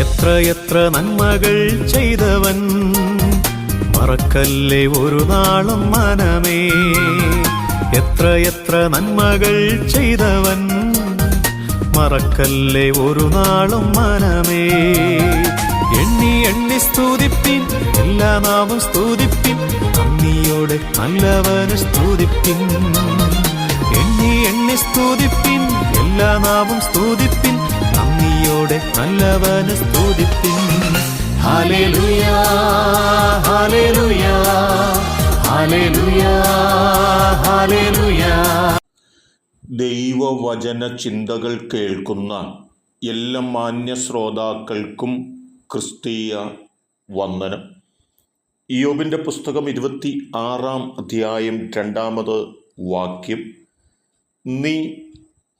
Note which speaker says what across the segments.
Speaker 1: എത്ര എത്ര നന്മകൾ ചെയ്തവൻ. മറക്കല്ലേ ഒരു നാളും മനമേ. എത്ര നന്മകൾ ചെയ്തവൻ. മറക്കല്ലേ ഒരു നാളും മനമേ. എണ്ണി എണ്ണി സ്തുതിപ്പിൻ എല്ലാ നാമം സ്തുതിപ്പിൻ നന്ദിയോടെ നല്ലവന് സ്തുതിപ്പിൻ. എണ്ണി എണ്ണി സ്തുതിപ്പിൻ എല്ലാ നാമം സ്തുതിപ്പിൻ നന്ദിയോടെ നല്ലവന് സ്തുതിപ്പിൻ.
Speaker 2: ദൈവവചന ചിന്തകൾ കേൾക്കുന്ന എല്ലാ മാന്യ ശ്രോതാക്കൾക്കും ക്രിസ്തീയ വന്ദനം. യോബിന്റെ പുസ്തകം ഇരുപത്തി ആറാം അധ്യായം രണ്ടാമത് വാക്യം. നീ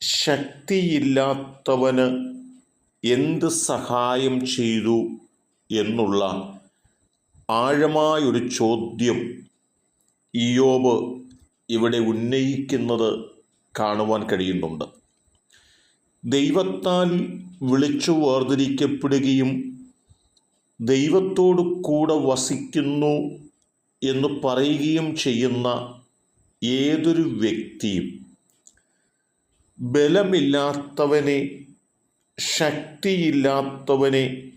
Speaker 2: ശക്തിയില്ലാത്തവന് എന്ത് സഹായം ചെയ്തു എന്നുള്ള ആഴമായൊരു ചോദ്യം ഇയോബ് ഇവിടെ ഉന്നയിക്കുന്നത് കാണുവാൻ കഴിയുന്നുണ്ട്. ദൈവത്താൽ വിളിച്ചു വേർതിരിക്കപ്പെടുകയും ദൈവത്തോട് കൂടെ വസിക്കുന്നു എന്ന് പറയുകയും ചെയ്യുന്ന ഏതൊരു വ്യക്തിയും ബലമില്ലാത്തവനെ ശക്തിയില്ലാത്തവനെ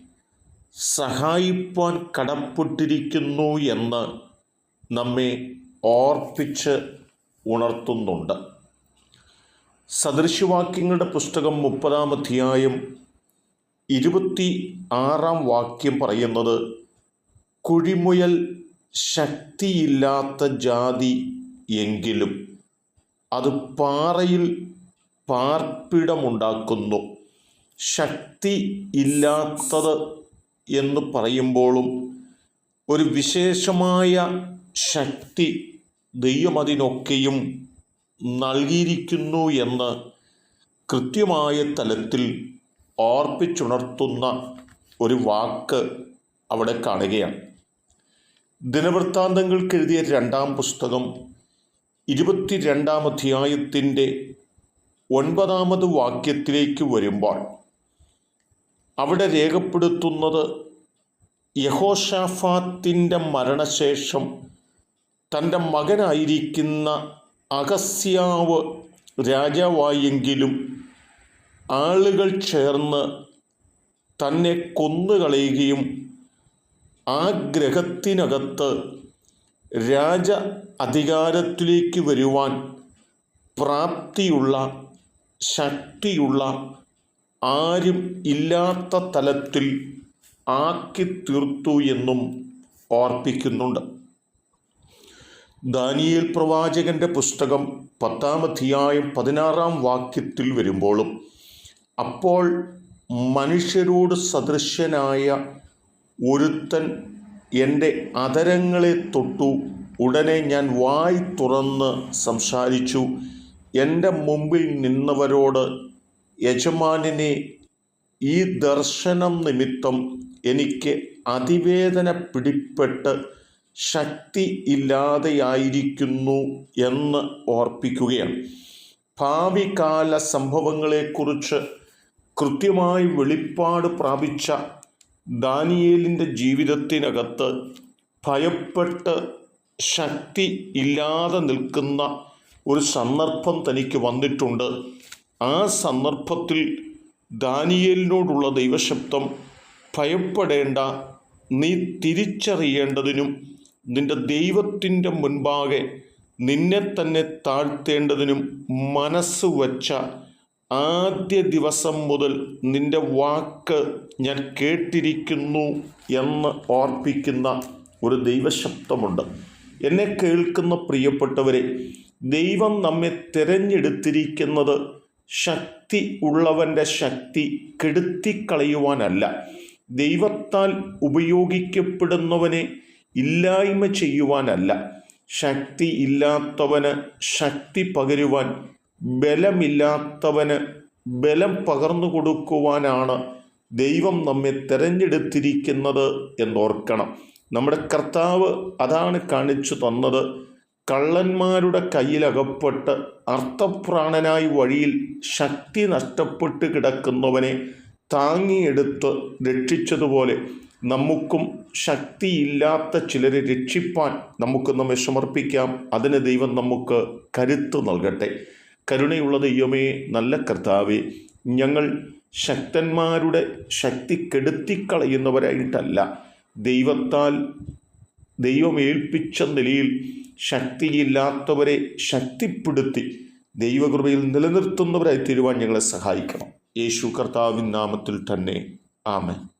Speaker 2: സഹായിപ്പാൻ കടപ്പെട്ടിരിക്കുന്നു എന്ന് നമ്മെ ഓർപ്പിച്ച് ഉണർത്തുന്നുണ്ട്. സദൃശ്യവാക്യങ്ങളുടെ പുസ്തകം മുപ്പതാം അധ്യായം ഇരുപത്തി ആറാം വാക്യം പറയുന്നത് കുഴിമുയൽ ശക്തിയില്ലാത്ത ജാതി എങ്കിലും അത് പാറയിൽ പാർപ്പിടമുണ്ടാക്കുന്നു. ശക്തി ഇല്ലാത്തത് എന്ന് പറയുമ്പോഴും ഒരു വിശേഷമായ ശക്തി ദൈവം അതിനൊക്കെയും നൽകിയിരിക്കുന്നു എന്ന് കൃത്യമായ തലത്തിൽ ഓർപ്പിച്ചുണർത്തുന്ന ഒരു വാക്ക് അവിടെ കാണുകയാണ്. ദിനവൃത്താന്തങ്ങൾക്ക് എഴുതിയ രണ്ടാം പുസ്തകം ഇരുപത്തിരണ്ടാം അധ്യായത്തിന്റെ ഒൻപതാമത് വാക്യത്തിലേക്ക് വരുമ്പോൾ അവിടെ രേഖപ്പെടുത്തുന്നത് യഹോഷാഫാത്തിന്റെ മരണശേഷം തന്റെ മകനായിരിക്കുന്ന അഗസ്യാവ് രാജാവായെങ്കിലും ആളുകൾ ചേർന്ന് തന്നെ കൊന്നുകളയുകയും ആ ഗ്രഹത്തിനകത്ത് രാജ അധികാരത്തിലേക്ക് വരുവാൻ പ്രാപ്തിയുള്ള ശക്തിയുള്ള ആരും ഇല്ലാത്ത തലത്തിൽ ആക്കി തീർത്തു എന്നും ഓർപ്പിക്കുന്നുണ്ട്. ദാനിയേൽ പ്രവാചകന്റെ പുസ്തകം പത്താം അധ്യായം പതിനാറാം വാക്യത്തിൽ വരുമ്പോഴും അപ്പോൾ മനുഷ്യരോട് സദൃശ്യനായ ഒരുത്തൻ എന്റെ അതരങ്ങളെ തൊട്ടു ഉടനെ ഞാൻ വായി തുറന്ന് സംസാരിച്ചു. എന്റെ മുമ്പിൽ നിന്നവരോട് യജമാനിനെ ഈ ദർശനം നിമിത്തം എനിക്ക് അതിവേദന പിടിപ്പെട്ട് ശക്തി ഇല്ലാതെയായിരിക്കുന്നു എന്ന് ഓർപ്പിക്കുകയാണ്. ഭാവി കാല സംഭവങ്ങളെക്കുറിച്ച് കൃത്യമായി വെളിപ്പാട് പ്രാപിച്ച ദാനിയേലിന്റെ ജീവിതത്തിനകത്ത് ഭയപ്പെട്ട് ശക്തി ഇല്ലാതെ നിൽക്കുന്ന ഒരു സന്ദർഭം തനിക്ക് വന്നിട്ടുണ്ട്. ആ സന്ദർഭത്തിൽ ദാനിയേലിനോടുള്ള ദൈവശബ്ദം ഭയപ്പെടേണ്ട നീ തിരിച്ചറിയേണ്ടതിനും നിന്റെ ദൈവത്തിന്റെ മുൻപാകെ നിന്നെ തന്നെ താഴ്ത്തേണ്ടതിനും മനസ്സ് വച്ച ആദ്യ ദിവസം മുതൽ നിന്റെ വാക്ക് ഞാൻ കേട്ടിരിക്കുന്നു എന്ന് ഓർപ്പിക്കുന്ന ഒരു ദൈവശബ്ദമുണ്ട്. എന്നെ കേൾക്കുന്ന പ്രിയപ്പെട്ടവരെ ദൈവം നമ്മെ തിരഞ്ഞെടുത്തിരിക്കുന്നത് ശക്തി ഉള്ളവന്റെ ശക്തി കെടുത്തിക്കളയുവാനല്ല. ദൈവത്താൽ ഉപയോഗിക്കപ്പെടുന്നവനെ ഇല്ലായ്മ ചെയ്യുവാനല്ല. ശക്തി ഇല്ലാത്തവന് ശക്തി പകരുവാൻ ബലമില്ലാത്തവന് ബലം പകർന്നു കൊടുക്കുവാനാണ് ദൈവം നമ്മെ തിരഞ്ഞെടുത്തിരിക്കുന്നത് എന്നോർക്കണം. നമ്മുടെ കർത്താവ് അതാണ് കാണിച്ചു തന്നത്. കള്ളന്മാരുടെ കയ്യിലകപ്പെട്ട് അർത്ഥപ്രാണനായി വഴിയിൽ ശക്തി നഷ്ടപ്പെട്ട് കിടക്കുന്നവനെ താങ്ങിയെടുത്ത് രക്ഷിച്ചതുപോലെ നമുക്കും ശക്തിയില്ലാത്ത ചിലരെ രക്ഷിപ്പാൻ നമുക്ക് നമ്മെ സമർപ്പിക്കാം. അതിന് ദൈവം നമുക്ക് കരുത്ത് നൽകട്ടെ. കരുണയുള്ള ദൈവമേ നല്ല കർത്താവേ. ഞങ്ങൾ ശക്തന്മാരുടെ ശക്തി കെടുത്തിക്കളയുന്നവരായിട്ടല്ല. ദൈവത്താൽ ദൈവം ഏൽപ്പിച്ച നിലയിൽ ശക്തിയില്ലാത്തവരെ ശക്തിപ്പെടുത്തി ദൈവകൃപയിൽ നിലനിർത്തുന്നവരായി തീരുവാൻ ഞങ്ങളെ സഹായിക്കണം. യേശു കർത്താവിൻ നാമത്തിൽ തന്നെ. ആമൻ.